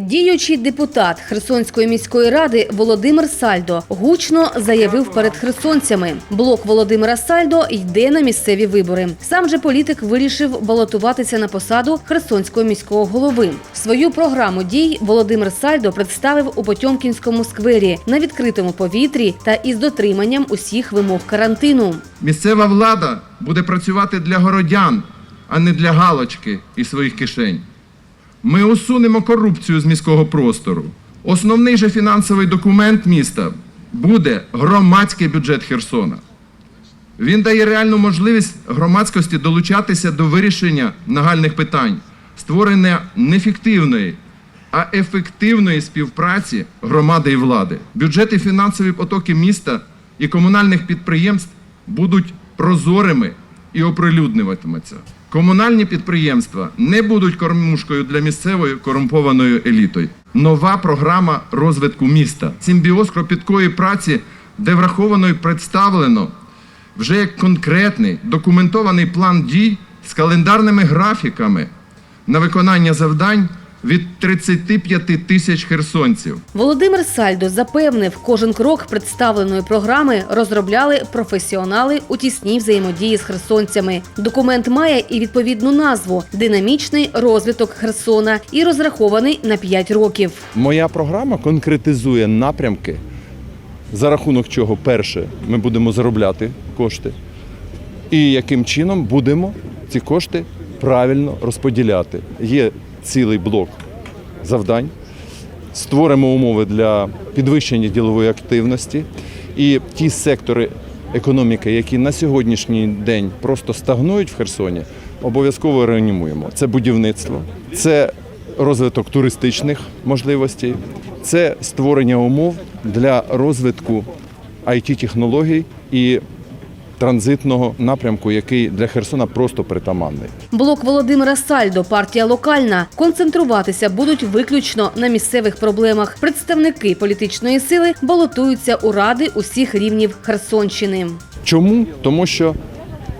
Діючий депутат Херсонської міської ради Володимир Сальдо гучно заявив перед херсонцями. Блок Володимира Сальдо йде на місцеві вибори. Сам же політик вирішив балотуватися на посаду Херсонського міського голови. Свою програму дій Володимир Сальдо представив у Потьомкінському сквері на відкритому повітрі та із дотриманням усіх вимог карантину. Місцева влада буде працювати для городян, а не для галочки і своїх кишень. Ми усунемо корупцію з міського простору. Основний же фінансовий документ міста буде громадський бюджет Херсона. Він дає реальну можливість громадськості долучатися до вирішення нагальних питань, створення не фіктивної, а ефективної співпраці громади і влади. Бюджет і фінансові потоки міста і комунальних підприємств будуть прозорими і оприлюднюватимуться. Комунальні підприємства не будуть кормушкою для місцевої корумпованої елітою. Нова програма розвитку міста, симбіоз кропіткої праці, де враховано і представлено вже як конкретний документований план дій з календарними графіками на виконання завдань від 35 тисяч херсонців. Володимир Сальдо запевнив, кожен крок представленої програми розробляли професіонали у тісній взаємодії з херсонцями. Документ має і відповідну назву Динамічний розвиток Херсона і розрахований на 5 років. Моя програма конкретизує напрямки, за рахунок чого перше ми будемо заробляти кошти, і яким чином будемо ці кошти правильно розподіляти. Є цілий блок завдань. Створимо умови для підвищення ділової активності і ті сектори економіки, які на сьогоднішній день просто стагнують в Херсоні, обов'язково реанімуємо. Це будівництво, це розвиток туристичних можливостей, це створення умов для розвитку it технологій і транзитного напрямку, який для Херсона просто притаманний. Блок Володимира Сальдо, партія локальна, концентруватися будуть виключно на місцевих проблемах. Представники політичної сили балотуються у ради усіх рівнів Херсонщини. Чому? Тому що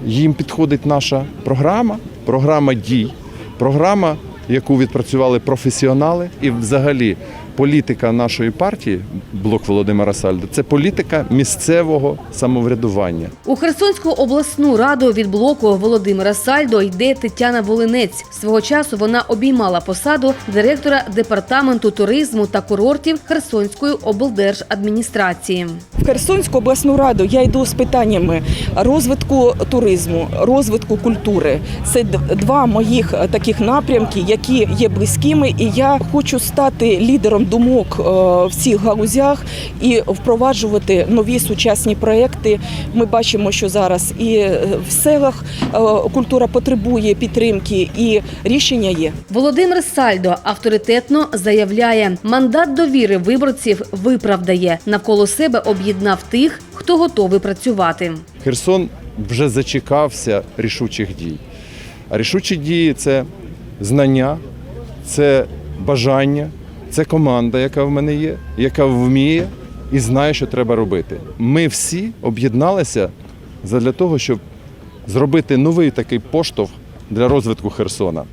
їм підходить наша програма, програма дій, програма, яку відпрацювали професіонали, і взагалі політика нашої партії, блок Володимира Сальда, це політика місцевого самоврядування. У Херсонську обласну раду від блоку Володимира Сальдо йде Тетяна Волинець. Свого часу вона обіймала посаду директора департаменту туризму та курортів Херсонської облдержадміністрації. В Херсонську обласну раду я йду з питаннями розвитку туризму, розвитку культури. Це два моїх е, таких напрямки, які є близькими, і я хочу стати лідером думок е, в цих галузях і впроваджувати нові сучасні проекти. Ми бачимо, що зараз і е, в селах е, культура потребує підтримки, і рішення є. Володимир Сальдо авторитетно заявляє, мандат довіри виборців виправдає. Навколо себе об'єднав тих, хто готовий працювати. Херсон вже зачекався рішучих дій. А рішучі дії це знання, це бажання, це команда, яка в мене є, яка вміє і знає, що треба робити. Ми всі об'єдналися для того, щоб зробити новий такий поштовх для розвитку Херсона.